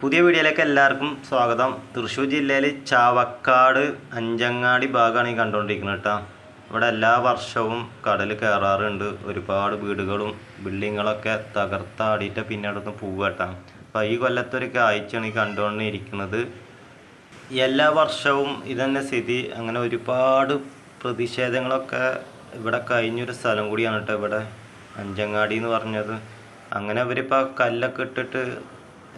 പുതിയ വീഡിയോയിലേക്ക് എല്ലാവർക്കും സ്വാഗതം. തൃശ്ശൂർ ജില്ലയിൽ ചാവക്കാട് അഞ്ചങ്ങാടി ഭാഗമാണ് ഈ കണ്ടുകൊണ്ടിരിക്കുന്നത് കേട്ടോ. ഇവിടെ എല്ലാ വർഷവും കടൽ കയറാറുണ്ട്. ഒരുപാട് വീടുകളും ബിൽഡിങ്ങുകളൊക്കെ തകർത്താടിയിട്ട് പിന്നെ അടുത്ത് കേട്ടോ. അപ്പോൾ ഈ കൊല്ലത്തൊരു കാഴ്ചയാണ് ഈ കണ്ടുകൊണ്ടിരിക്കുന്നത്. എല്ലാ വർഷവും ഇതന്നെ സ്ഥിതി. അങ്ങനെ ഒരുപാട് പ്രതിഷേധങ്ങളൊക്കെ ഇവിടെ കഴിഞ്ഞൊരു സ്ഥലം കൂടിയാണ് കേട്ടോ ഇവിടെ അഞ്ചങ്ങാടി എന്ന് പറഞ്ഞത്. അങ്ങനെ അവരിപ്പോൾ കല്ലൊക്കെ ഇട്ടിട്ട്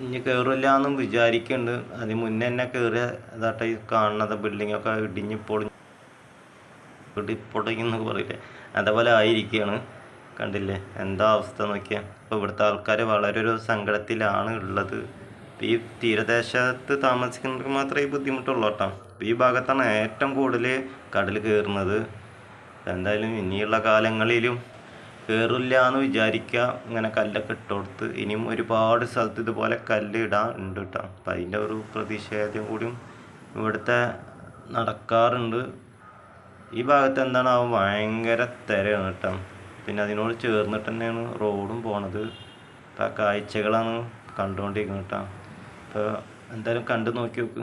ഇനി കയറില്ല എന്നും വിചാരിക്കുന്നുണ്ട് അതിന് മുന്നേ തന്നെ കയറിയ ഇതാട്ടെ ഈ കാണുന്നത് ബിൽഡിങ്ങൊക്കെ ഇടിഞ്ഞ് പൊളിഞ്ഞ് ഇടിപ്പൊടിന്നൊക്കെ പറയില്ലേ? അതേപോലെ ആയിരിക്കുകയാണ് കണ്ടില്ലേ? എന്താ അവസ്ഥ നോക്കിയാൽ ഇപ്പോൾ ഇവിടുത്തെ ആൾക്കാർ വളരെ ഒരു സങ്കടത്തിലാണ് ഉള്ളത്. ഈ തീരദേശത്ത് താമസിക്കുന്നവർക്ക് മാത്രമേ ഈ ബുദ്ധിമുട്ടുള്ളൂ കേട്ടോ. ഈ ഭാഗത്താണ് ഏറ്റവും കൂടുതൽ കടൽ കയറുന്നത് എന്തായാലും ഇനിയുള്ള കാലങ്ങളിലും കയറില്ല എന്ന് വിചാരിക്കുക ഇങ്ങനെ കല്ലൊക്കെ ഇട്ട് കൊടുത്ത് ഇനിയും ഒരുപാട് സ്ഥലത്ത് ഇതുപോലെ കല്ല് ഇടാൻ ഉണ്ട് കേട്ടോ അപ്പം അതിന്റെ ഒരു പ്രതിഷേധം കൂടിയും ഇവിടുത്തെ നടക്കാറുണ്ട്. ഈ ഭാഗത്ത് എന്താണ്? ആ ഭയങ്കര തിരയാണ് കേട്ടോ പിന്നെ അതിനോട് ചേർന്നിട്ട് തന്നെയാണ് റോഡും പോണത്. അപ്പം ആ കാഴ്ചകളാണ് കണ്ടുകൊണ്ടിരിക്കുന്നത് കേട്ടോ അപ്പോൾ എന്തായാലും കണ്ടു നോക്കി നോക്ക്.